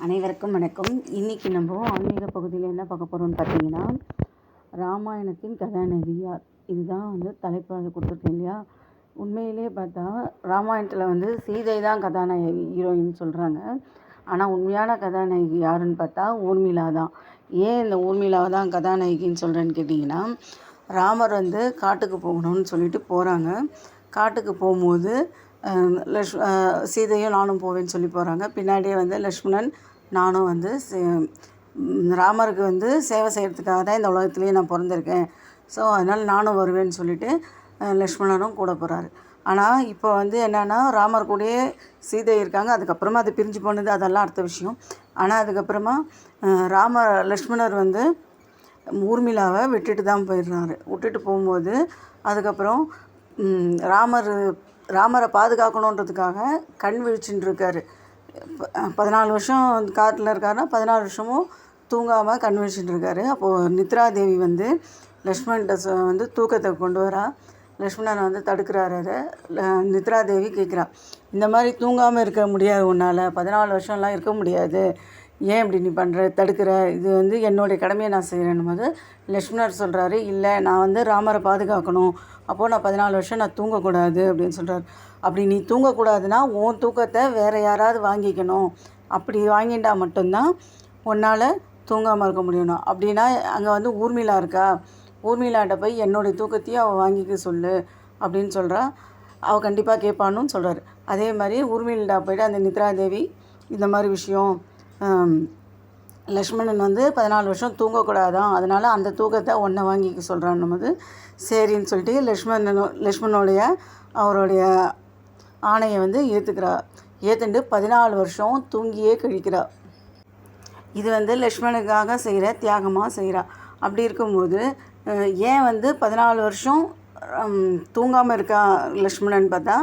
அனைவருக்கும் வணக்கம். இன்றைக்கி நம்ம ஆன்மீக பகுதியில் என்ன பார்க்க போகிறோம்னு பார்த்தீங்கன்னா ராமாயணத்தின் கதாநதியார் இதுதான் வந்து தலைப்பாக கொடுத்துருக்கேன் இல்லையா? உண்மையிலே பார்த்தா ராமாயணத்தில் வந்து சீதை தான் கதாநாயகி ஹீரோயின் சொல்கிறாங்க ஆனால் உண்மையான கதாநாயகி யாருன்னு பார்த்தா ஊர்மிளா தான். ஏன் இந்த ஊர்மிளாவை தான் கதாநாயகின்னு சொல்கிறேன்னு கேட்டிங்கன்னா ராமர் வந்து காட்டுக்கு போகணும்னு சொல்லிட்டு போகிறாங்க காட்டுக்கு போகும்போது லக்ஷ் சீதையும் நானும் போவேன்னு சொல்லி போகிறாங்க பின்னாடியே வந்து லக்ஷ்மணன் நானும் வந்து சே- ராமருக்கு வந்து சேவை செய்கிறதுக்காக தான் இந்த உலகத்துலேயே நான் பிறந்திருக்கேன். ஸோ அதனால் நானும் வருவேன்னு சொல்லிட்டு லக்ஷ்மணனும் கூட போகிறாரு ஆனால் இப்போ வந்து என்னென்னா ராமர் கூடயே சீதை இருக்காங்க. அதுக்கப்புறமா அது பிரிஞ்சு போனது அதெல்லாம் அடுத்த விஷயம். ஆனால் அதுக்கப்புறமா ராமர் ராம லக்ஷ்மணர் வந்து ஊர்மிளாவை விட்டுட்டு தான் போயிடுறாரு. விட்டுட்டு போகும்போது அதுக்கப்புறம் ராமர் ராமரை பாதுகாக்கணுன்றதுக்காக கண் விழிச்சுட்டு இருக்காரு. பதினாலு வருஷம் காட்டில் இருக்காருன்னா பதினாலு வருஷமும் தூங்காமல் கண் விழிச்சுட்டு இருக்காரு. அப்போது நித்ரா தேவி வந்து லக்ஷ்மண்கிட்ட சொ- வந்து தூக்கத்தை கொண்டு வரா. லக்ஷ்மணனை வந்து தடுக்கிறாரு அதை நித்ராதேவி கேட்குறா இந்த மாதிரி தூங்காமல் இருக்க முடியாது உன்னால். பதினாலு வருஷம்லாம் இருக்க முடியாது. ஏன் இப்படி நீ பண்ணுற தடுக்கிற. இது வந்து என்னுடைய கடமையை நான் செய்கிறேன்னு போது லக்ஷ்மணர் சொல்கிறாரு இல்லை நான் வந்து ராமரை பாதுகாக்கணும். அப்போது நான் பதினாலு வருஷம் நான் தூங்கக்கூடாது அப்படின்னு சொல்கிறார் அப்படி நீ தூங்கக்கூடாதுன்னா உன் தூக்கத்தை வேறு யாராவது வாங்கிக்கணும். அப்படி வாங்கிட்டா மட்டும்தான் உன்னால் தூங்காமல் இருக்க முடியணும். அப்படின்னா அங்கே வந்து ஊர்மிளா இருக்கா? ஊர்மிளாட்ட போய் என்னுடைய தூக்கத்தையும் அவள் வாங்கிக்க சொல்லு அப்படின்னு சொல்கிறா அவள் கண்டிப்பாக கேட்பான்னு சொல்கிறார் அதே மாதிரி ஊர்மிளா போய்ட்டு அந்த நித்ரா தேவி இந்த மாதிரி விஷயம் லக்ஷ்மணன் வந்து பதினாலு வருஷம் தூங்கக்கூடாதான். அதனால் அந்த தூக்கத்தை ஒன்றை வாங்கிக்க சொல்கிறான் போது சரின்னு சொல்லிட்டு லக்ஷ்மணன் லக்ஷ்மணனுடைய அவருடைய ஆணையை வந்து ஏற்றுக்கிறா ஏற்றுண்டு பதினாலு வருஷம் தூங்கியே கழிக்கிறா. இது வந்து லக்ஷ்மணுக்காக செய்கிற தியாகமாக செய்கிறா அப்படி இருக்கும்போது ஏன் வந்து பதினாலு வருஷம் தூங்காமல் இருக்கா லக்ஷ்மணன் பார்த்தா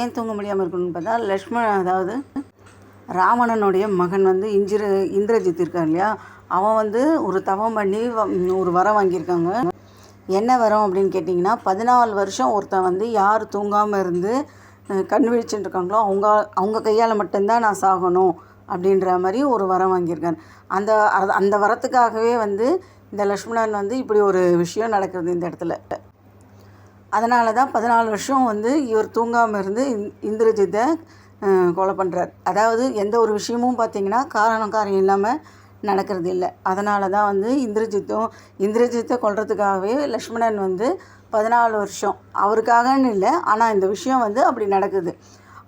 ஏன் தூங்க முடியாமல் இருக்கணும்னு பார்த்தா லக்ஷ்மணன் அதாவது ராவணனுடைய மகன் வந்து இந்திர இந்திரஜித் இருக்கார் இல்லையா? அவன் வந்து ஒரு தவம் பண்ணி வ- ஒரு வரம் வாங்கியிருக்காங்க. என்ன வரம் அப்படின்னு கேட்டிங்கன்னா பதினாலு வருஷம் ஒருத்தன் வந்து யார் தூங்காமல் இருந்து கண் விழிச்சுட்டு இருக்காங்களோ அவங்க அவங்க கையால் மட்டும்தான் நான் சாகணும் அப்படின்ற மாதிரி ஒரு வரம் வாங்கியிருக்காரு. அந்த அந்த வரத்துக்காகவே வந்து இந்த லக்ஷ்மணன் வந்து இப்படி ஒரு விஷயம் நடக்கிறது இந்த இடத்துல. அதனால தான் பதினாலு வருஷம் வந்து இவர் தூங்காமல் இருந்து இந்திரஜித்தை கொலை பண்ணுறார் அதாவது எந்த ஒரு விஷயமும் பார்த்தீங்கன்னா காரணம் காரியம் இல்லாமல் நடக்கிறது இல்லை. அதனால தான் வந்து இந்திரஜித்தும் இந்திரஜித்தை கொள்றதுக்காகவே லக்ஷ்மணன் வந்து பதினாலு வருஷம். அவருக்காகன்னு இல்லை ஆனால் இந்த விஷயம் வந்து அப்படி நடக்குது.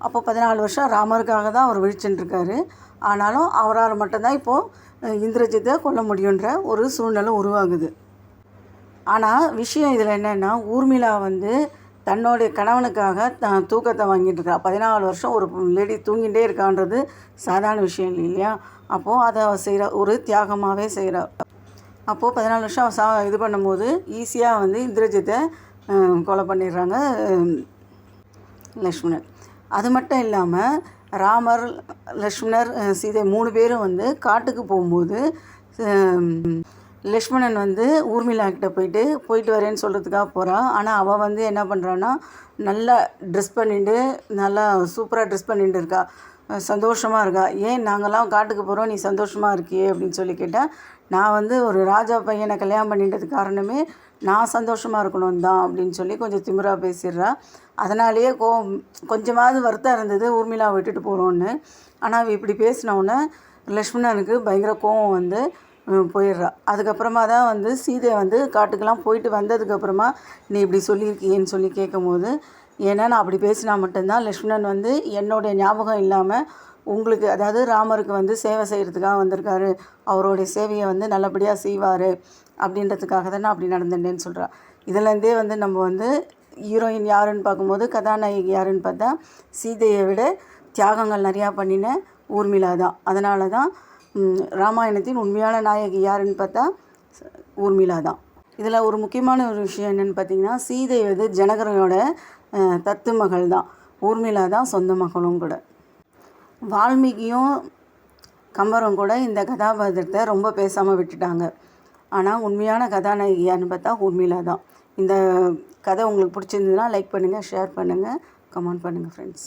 அப்போ பதினாலு வருஷம் ராமருக்காக தான் அவர் விழிச்சுட்டுருக்காரு ஆனாலும் அவரால் மட்டும்தான் இப்போது இந்திரஜித்தை கொல்ல முடியுன்ற ஒரு சூழ்நிலை உருவாகுது. ஆனால் விஷயம் இதில் என்னென்னா ஊர்மிளா வந்து தன்னுடைய கணவனுக்காக த தூக்கத்தை வாங்கிட்டு இருக்கா. பதினாலு வருஷம் ஒரு லேடி தூங்கிட்டே இருக்கான்றது சாதாரண விஷயம் இல்லை இல்லையா? அப்போது அதை அவள் செய்கிற ஒரு தியாகமாகவே செய்கிறா அப்போது பதினாலு வருஷம் அவள் சா இது பண்ணும்போது ஈஸியாக வந்து இந்திரஜித்தை கொலை பண்ணிடுறாங்க லக்ஷ்மணன் அது மட்டும் இல்லாமல் ராமர் லக்ஷ்மணர் சீதை மூணு பேரும் வந்து காட்டுக்கு போகும்போது லக்ஷ்மணன் வந்து ஊர்மிளா கிட்ட போயிட்டு போயிட்டு வரேன்னு சொல்கிறதுக்காக போகிறான் ஆனால் அவள் வந்து என்ன பண்ணுறான்னா நல்லா ட்ரெஸ் பண்ணிட்டு நல்லா சூப்பராக ட்ரெஸ் பண்ணிட்டு இருக்கா. சந்தோஷமாக இருக்கா. ஏன் நாங்கள்லாம் காட்டுக்கு போகிறோம் நீ சந்தோஷமாக இருக்கியே? அப்படின்னு சொல்லி கேட்டால் நான் வந்து ஒரு ராஜா பையனை கல்யாணம் பண்ணிட்டது காரணமே நான் சந்தோஷமாக இருக்கணும் தான் அப்படின்னு சொல்லி கொஞ்சம் திமிரா பேசிடுறா. அதனாலேயே கோ கொஞ்சமாவது வருத்தம் இருந்தது ஊர்மிளா விட்டுட்டு போகிறோன்னு ஆனால் அவள் இப்படி பேசினவுடனே லக்ஷ்மணனுக்கு பயங்கர கோவம் வந்து போயிடுறா. அதுக்கப்புறமா தான் வந்து சீதை வந்து காட்டுக்கெல்லாம் போயிட்டு வந்ததுக்கப்புறமா நீ இப்படி சொல்லியிருக்கியேன்னு சொல்லி கேட்கும்போது ஏன்னா நான் அப்படி பேசினா மட்டும்தான் லக்ஷ்மணன் வந்து என்னுடைய ஞாபகம் இல்லாமல் உங்களுக்கு அதாவது ராமருக்கு வந்து சேவை செய்கிறதுக்காக வந்திருக்காரு. அவருடைய சேவையை வந்து நல்லபடியாக செய்வார் அப்படின்றதுக்காக தான் நான் அப்படி நடந்துட்டேன்னு சொல்கிறா இதுலேருந்தே வந்து நம்ம வந்து ஹீரோயின் யாருன்னு பார்க்கும்போது கதாநாயகி யாருன்னு பார்த்தா சீதையை விட தியாகங்கள் நிறையா பண்ணின ஊர்மிளா தான். அதனால தான் ராமாயணத்தின் உண்மையான நாயகி யாருன்னு பார்த்தா ஊர்மிளா தான். இதில் ஒரு முக்கியமான ஒரு விஷயம் என்னென்னு பார்த்தீங்கன்னா சீதை வந்து ஜனகரனோட தத்து மகள் தான். ஊர்மிளா தான் சொந்த மகளும் கூட. வால்மீகியும் கம்பரும் கூட இந்த கதாபாத்திரத்தை ரொம்ப பேசாமல் விட்டுட்டாங்க. ஆனால் உண்மையான கதாநாயகி யாருன்னு பார்த்தா ஊர்மிளா தான். இந்த கதை உங்களுக்கு பிடிச்சிருந்ததுன்னா லைக் பண்ணுங்கள் ஷேர் பண்ணுங்கள் கமெண்ட் பண்ணுங்கள் ஃப்ரெண்ட்ஸ்